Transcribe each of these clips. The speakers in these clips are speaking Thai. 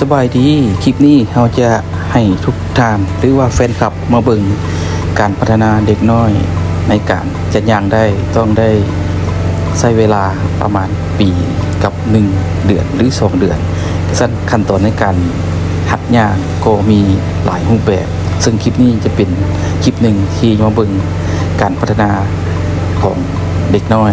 สบายดีคลิปนี้เราจะให้ทุกท่านหรือว่าแฟนคลับมาเบิ่งการพัฒนาเด็กน้อยในการจะย่างได้ต้องได้ใช้เวลาประมาณปีกับ 1 เดือนหรือ 2 เดือนสั้นขั้นตอนในการหัดย่างก็มีหลายรูปแบบ ซึ่งคลิปนี้จะเป็นคลิปหนึ่งที่มาเบิ่งการพัฒนาของเด็กน้อย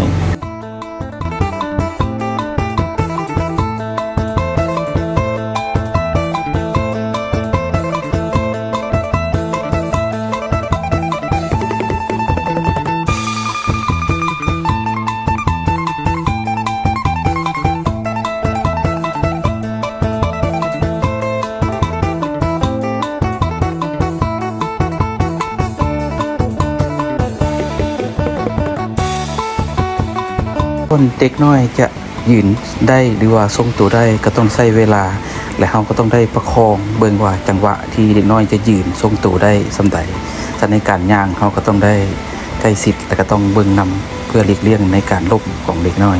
คนเด็กน้อยจะยืนได้หรือว่าทรงตัวได้ก็ต้องใช้เวลา และเราก็ต้องได้ประคองเบิ่งว่าจังหวะที่เด็กน้อยจะยืนทรงตัวได้สำใดแต่ในการย่างเขาก็ต้องได้ใกล้สิทธิ์แต่ก็ต้องเบิ่งนำเพื่อหลีกเลี่ยงในการลบของเด็กน้อย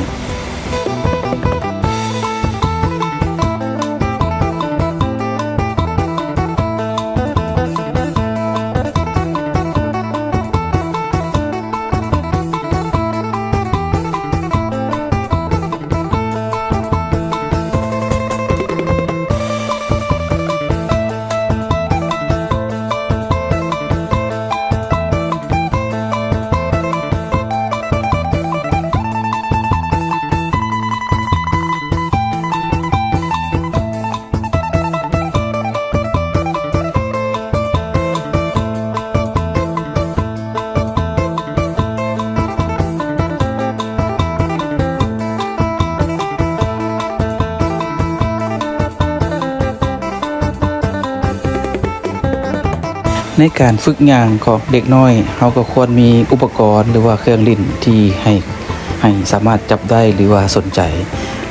ในการฝึกงานของเด็กน้อยเราก็ควรมีอุปกรณ์หรือว่าเครื่องลิ้นที่ให้ให้สามารถจับได้หรือว่าสนใจ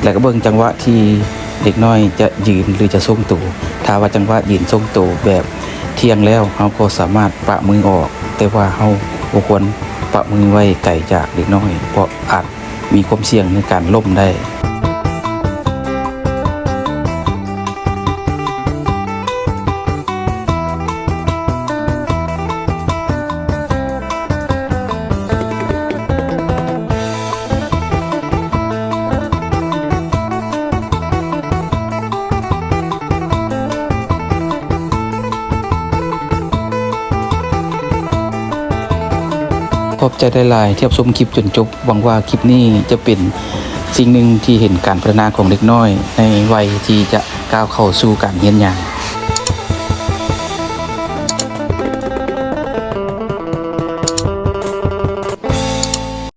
และก็เบิ่งจังหวะที่เด็กน้อยจะยืนหรือจะทรงตัวถ้าว่าจังหวะยืนทรงตัวแบบเที่ยงแล้วเราก็สามารถปะมือออก แต่ว่าเราควรปะมือไว้ไกลจากเด็กน้อย เพราะอาจมีความเสี่ยงในการล้มได้ อบใจได้หลายเทียบชมคลิปจนจบหวังว่าคลิปนี้จะเป็นสิ่งหนึ่งที่เห็นการพัฒนาของเด็กน้อย ในวัยที่จะก้าวเข้าสู่การเรียนอย่าง